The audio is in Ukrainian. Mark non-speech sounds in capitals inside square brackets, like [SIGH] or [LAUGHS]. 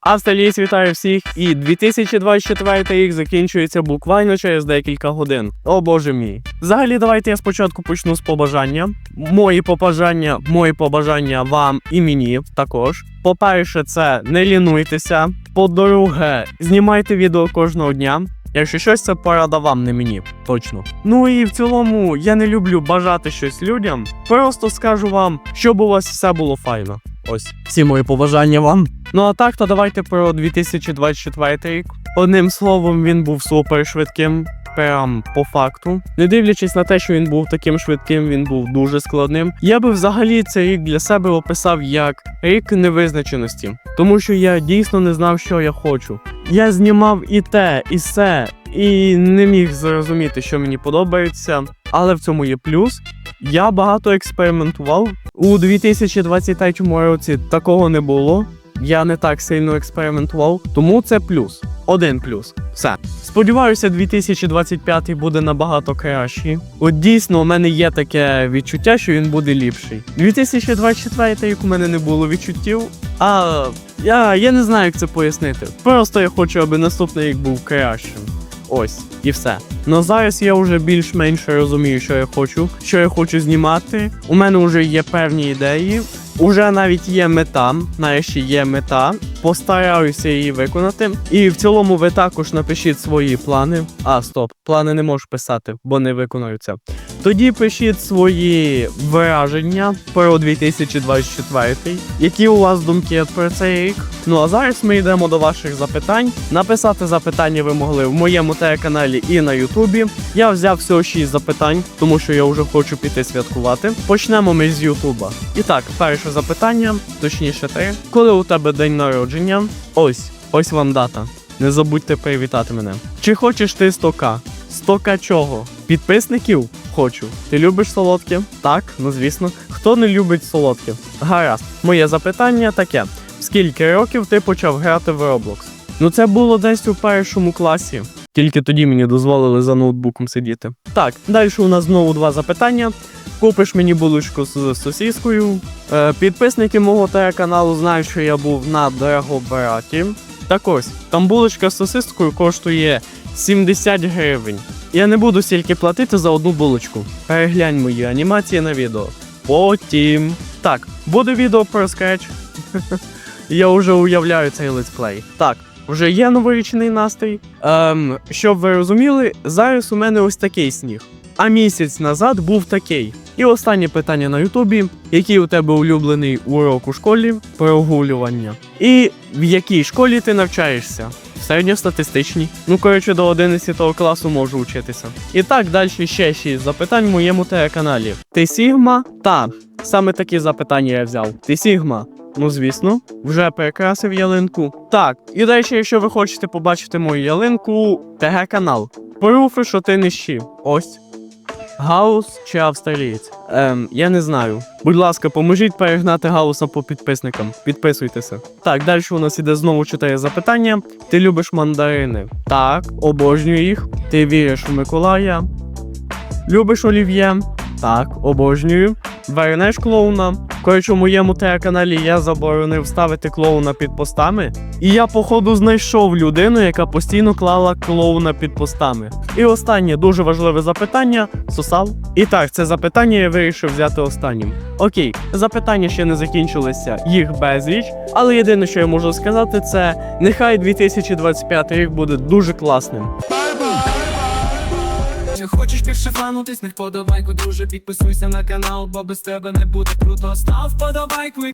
Австралієць вітаю всіх, і 2024 рік закінчується буквально через декілька годин. О боже мій. Взагалі, давайте я спочатку почну з побажання. Мої побажання, мої побажання вам і мені також. По-перше, це не лінуйтеся. По-друге, знімайте відео кожного дня. Якщо щось, це порада вам, не мені, точно. Ну і в цілому я не люблю бажати щось людям. Просто скажу вам, щоб у вас все було файно. Ось всі мої побажання вам. Ну а так, то давайте про 2024 рік. Одним словом, він був супер швидким. Прям по факту, не дивлячись на те, що він був таким швидким, він був дуже складним. Я би взагалі цей рік для себе описав як рік невизначеності, тому що я дійсно не знав, що я хочу. Я знімав і те, і все, і не міг зрозуміти, що мені подобається. Але в цьому є плюс. Я багато експериментував. У 2023 році такого не було. Я не так сильно експериментував, тому це плюс. Один плюс. Все. Сподіваюся, 2025 буде набагато кращий. От дійсно, у мене є таке відчуття, що він буде ліпший. 2024 рік у мене не було відчуттів, а я, я не знаю, як це пояснити. Просто я хочу, аби наступний рік був кращим. Ось, і все. Ну зараз я вже більш-менш розумію, що я хочу, що я хочу знімати. У мене вже є певні ідеї. Уже навіть є мета, нарешті є мета. Постараюся її виконати. І в цілому ви також напишіть свої плани. А, стоп, плани не можу писати, бо не виконуються. Тоді пишіть свої враження про 2024, які у вас думки про цей рік. Ну а зараз ми йдемо до ваших запитань. Написати запитання ви могли в моєму телеканалі і на Ютубі. Я взяв всього 6 запитань, тому що я вже хочу піти святкувати. Почнемо ми з Ютуба. І так, перше запитання, точніше три. Коли у тебе день народження? Ось, ось вам дата. Не забудьте привітати мене. Чи хочеш ти 100к? 100к чого? Підписників? Хочу. Ти любиш солодке? Так, ну звісно. Хто не любить солодке? Гаразд. Моє запитання таке: скільки років ти почав грати в Roblox? Ну це було десь у першому класі. Тільки тоді мені дозволили за ноутбуком сидіти. Так, далі у нас знову два запитання. Купиш мені булочку з сосіскою. Е, підписники мого телеканалу знають, що я був на Драгобраті. Так ось, там булочка з сосискою коштує 70 гривень. Я не буду стільки платити за одну булочку. Переглянь мої анімації на відео. Потім. Так, буде відео про скетч. [LAUGHS] Я вже уявляю цей летсплей. Так, вже є новорічний настрій. Ем, щоб ви розуміли, зараз у мене ось такий сніг. А місяць назад був такий. І останнє питання на Ютубі: який у тебе улюблений урок у школі прогулювання? І в якій школі ти навчаєшся? Середньостатистичній. Ну, коротше, до 11 класу можу вчитися. І так, далі ще 6 запитань в моєму телеканалі. Ти Сігма? Та, саме такі запитання я взяв. Ти Сігма? Ну, звісно, вже перекрасив ялинку. Так, і далі, якщо ви хочете побачити мою ялинку, ТГ канал. Поруфи, що ти щі. Ось. Гаус чи австралієць? Ем, я не знаю. Будь ласка, поможіть перегнати гауса по підписникам. Підписуйтеся. Так, далі у нас іде знову чотири запитання. Ти любиш мандарини? Так, обожнюю їх. Ти віриш у Миколая? Любиш олів'є? Так, обожнюю. Вернеш клоуна? Коротше, у моєму телеканалі я заборонив ставити клоуна під постами. І я, походу, знайшов людину, яка постійно клала клоуна під постами. І останнє дуже важливе запитання: сосав. І так, це запитання я вирішив взяти останнім. Окей, запитання ще не закінчилися, їх безліч. Але єдине, що я можу сказати, це нехай 2025 рік буде дуже класним. Чи хочеш більше фанутись, не вподобайку, друже, підписуйся на канал, бо без тебе не буде круто. Став вподобайку і